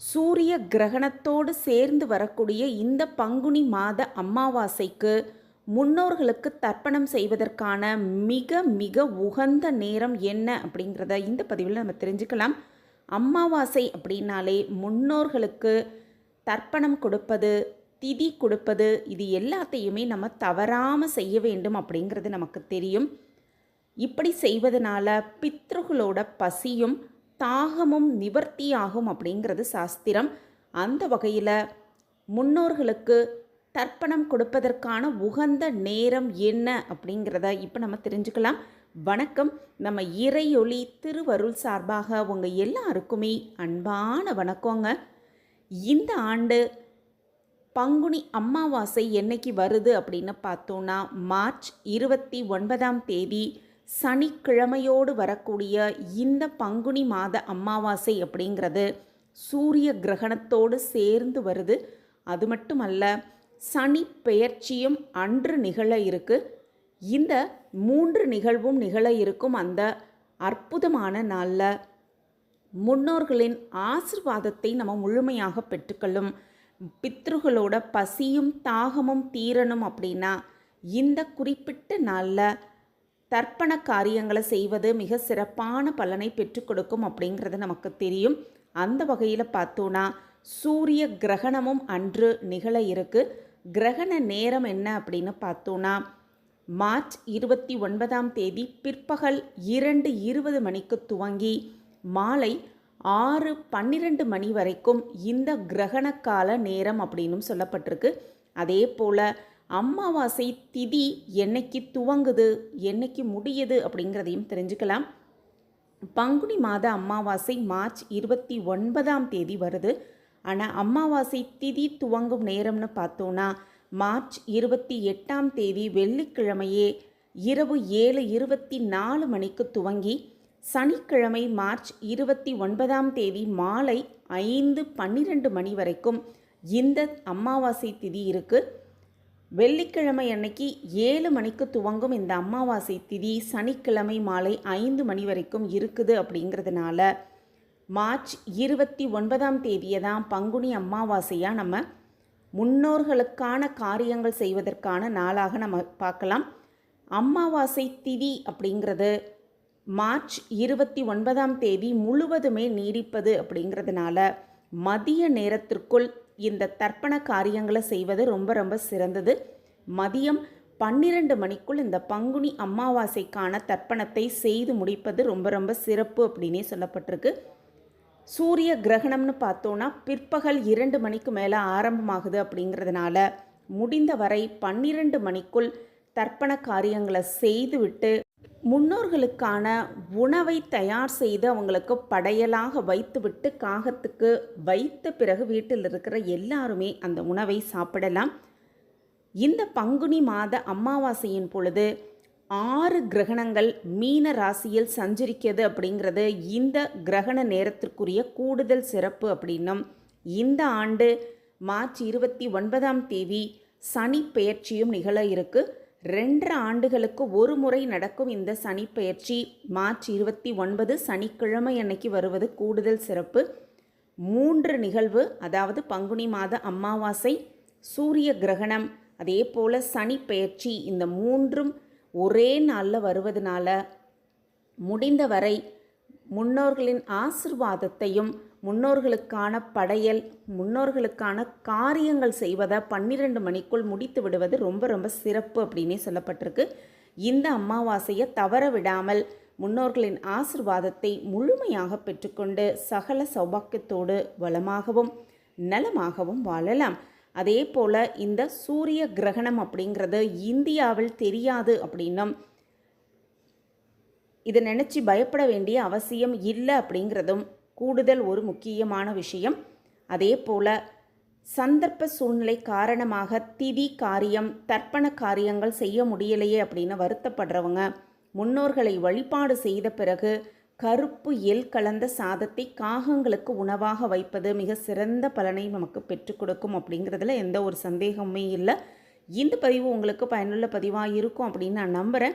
சூரிய கிரகணத்தோடு சேர்ந்து வரக்கூடிய இந்த பங்குனி மாத அமாவாசைக்கு முன்னோர்களுக்கு தர்ப்பணம் செய்வதற்கான மிக மிக உகந்த நேரம் என்ன அப்படிங்கிறத இந்த பதிவில் நம்ம தெரிஞ்சுக்கலாம். அமாவாசை அப்படின்னாலே முன்னோர்களுக்கு தர்ப்பணம் கொடுப்பது திதி கொடுப்பது இது எல்லாத்தையுமே நம்ம தவறாமல் செய்ய வேண்டும் அப்படிங்கிறது நமக்கு தெரியும். இப்படி செய்வதனால பித்ருகளோட பசியும் தாகமும் நிவர்த்தியாகும் அப்படிங்கிறது சாஸ்திரம். அந்த வகையில் முன்னோர்களுக்கு தர்ப்பணம் கொடுப்பதற்கான உகந்த நேரம் என்ன அப்படிங்கிறத இப்போ நம்ம தெரிஞ்சுக்கலாம். வணக்கம். நம்ம இறையொளி திருவருள் சார்பாக உங்கள் எல்லாருக்குமே அன்பான வணக்கங்க. இந்த ஆண்டு பங்குனி அமாவாசை என்னைக்கு வருது அப்படின்னு பார்த்தோன்னா மார்ச் இருபத்தி ஒன்பதாம் தேதி சனிக்கிழமையோடு வரக்கூடிய இந்த பங்குனி மாத அமாவாசை அப்படிங்கிறது சூரிய கிரகணத்தோடு சேர்ந்து வருது. அது மட்டுமல்ல சனி பெயர்ச்சியும் அன்று நிகழ இருக்கு. இந்த மூன்று நிகழ்வும் நிகழ இருக்கும் அந்த அற்புதமான நாளில் முன்னோர்களின் ஆசிர்வாதத்தை நம்ம முழுமையாக பெற்றுக்கொள்ளும். பித்ருகளோட பசியும் தாகமும் தீரணும் அப்படின்னா இந்த குறிப்பிட்ட நாளில் தர்ப்பண காரியங்களை செய்வது மிக சிறப்பான பலனை பெற்றுக் கொடுக்கும் அப்படிங்கிறது நமக்கு தெரியும். அந்த வகையில் பார்த்தோன்னா சூரிய கிரகணமும் அன்று நிகழ இருக்கு. கிரகண நேரம் என்ன அப்படின்னு பார்த்தோன்னா மார்ச் இருபத்தி ஒன்பதாம் தேதி பிற்பகல் இரண்டு இருபது மணிக்கு துவங்கி மாலை ஆறு பன்னிரெண்டு மணி வரைக்கும் இந்த கிரகண கால நேரம் அப்படின்னும் சொல்லப்பட்டிருக்கு. அதே போல் அமாவாசை திதி என்னைக்கு துவங்குது என்னைக்கு முடியுது அப்படிங்கிறதையும் தெரிஞ்சுக்கலாம். பங்குனி மாத அமாவாசை மார்ச் இருபத்தி ஒன்பதாம் தேதி வருது. ஆனால் அமாவாசை திதி துவங்கும் நேரம்னு பார்த்தோன்னா மார்ச் இருபத்தி எட்டாம் தேதி வெள்ளிக்கிழமையே இரவு ஏழு இருபத்தி நாலு மணிக்கு துவங்கி சனிக்கிழமை மார்ச் இருபத்தி ஒன்பதாம் தேதி மாலை ஐந்து பன்னிரெண்டு மணி வரைக்கும் இந்த அமாவாசை திதி இருக்குது வெள்ளிக்கிழமை அன்னைக்கு ஏழு மணிக்கு துவங்கும் இந்த அமாவாசை திதி சனிக்கிழமை மாலை ஐந்து மணி வரைக்கும் இருக்குது அப்படிங்கிறதுனால மார்ச் இருபத்தி ஒன்பதாம் தேதியை தான் பங்குனி அமாவாசையாக நம்ம முன்னோர்களுக்கான காரியங்கள் செய்வதற்கான நாளாக நம்ம பார்க்கலாம். அமாவாசை திதி அப்படிங்கிறது மார்ச் இருபத்தி ஒன்பதாம் தேதி முழுவதுமே நீடிப்பது அப்படிங்கிறதுனால மதிய நேரத்திற்குள் இந்த தர்ப்பண காரியங்களை செய்வது ரொம்ப ரொம்ப சிறந்தது. மதியம் பன்னிரண்டு மணிக்குள் இந்த பங்குனி அமாவாசைக்கான தர்ப்பணத்தை செய்து முடிப்பது ரொம்ப ரொம்ப சிறப்பு அப்படின்னே சொல்லப்பட்டிருக்கு. சூரிய கிரகணம்னு பார்த்தோன்னா பிற்பகல் இரண்டு மணிக்கு மேலே ஆரம்பமாகுது அப்படிங்கிறதுனால முடிந்த வரை பன்னிரண்டு மணிக்குள் தர்ப்பண காரியங்களை செய்துவிட்டு முன்னோர்களுக்கான உணவை தயார் செய்து அவங்களுக்கு படையலாக வைத்துவிட்டு காகத்துக்கு வைத்த பிறகு வீட்டில் இருக்கிற எல்லாருமே அந்த உணவை சாப்பிடலாம். இந்த பங்குனி மாத அமாவாசையின் பொழுது ஆறு கிரகணங்கள் மீன ராசியில் சஞ்சரிக்கிறது அப்படிங்கிறது இந்த கிரகண நேரத்திற்குரிய கூடுதல் சிறப்பு அப்படின்னும் இந்த ஆண்டு மார்ச் இருபத்தி ஒன்பதாம் தேதி சனி பெயர்ச்சியும் நிகழ இருக்கு. ரெண்டரை ஆண்டுகளுக்கு ஒரு முறை நடக்கும் இந்த சனிப்பெயர்ச்சி மார்ச் இருபத்தி ஒன்பது சனிக்கிழமை அன்னைக்கு வருவது கூடுதல் சிறப்பு. மூன்று நிகழ்வு அதாவது பங்குனி மாத அமாவாசை சூரிய கிரகணம் அதே போல் சனிப்பெயர்ச்சி இந்த மூன்றும் ஒரே நாளில் வருவதனால முடிந்தவரை முன்னோர்களின் ஆசிர்வாதத்தையும் முன்னோர்களுக்கான படையல் முன்னோர்களுக்கான காரியங்கள் செய்வதை பன்னிரெண்டு மணிக்குள் முடித்து விடுவது ரொம்ப ரொம்ப சிறப்பு அப்படின்னே சொல்லப்பட்டிருக்கு. இந்த அமாவாசையை தவற விடாமல் முன்னோர்களின் ஆசிர்வாதத்தை முழுமையாக பெற்றுக்கொண்டு சகல சௌபாக்கியத்தோடு வளமாகவும் நலமாகவும் வாழலாம். அதே போல் இந்த சூரிய கிரகணம் அப்படிங்கிறது இந்தியாவில் தெரியாது அப்படின்னும் இதை நினச்சி பயப்பட வேண்டிய அவசியம் இல்லை அப்படிங்கிறதும் கூடுதல் ஒரு முக்கியமான விஷயம். அதே போல் சந்தர்ப்ப சூழ்நிலை காரணமாக திதி காரியம் தர்ப்பண காரியங்கள் செய்ய முடியலையே அப்படின்னு வருத்தப்படுறவங்க முன்னோர்களை வழிபாடு செய்த பிறகு கருப்பு எல் கலந்த சாதத்தை காகங்களுக்கு உணவாக வைப்பது மிக சிறந்த பலனை நமக்கு பெற்றுக் கொடுக்கும் அப்படிங்கிறதுல எந்த ஒரு சந்தேகமுமே இல்லை. இந்த பதிவு உங்களுக்கு பயனுள்ள பதிவாக இருக்கும் அப்படின்னு நான் நம்புகிறேன்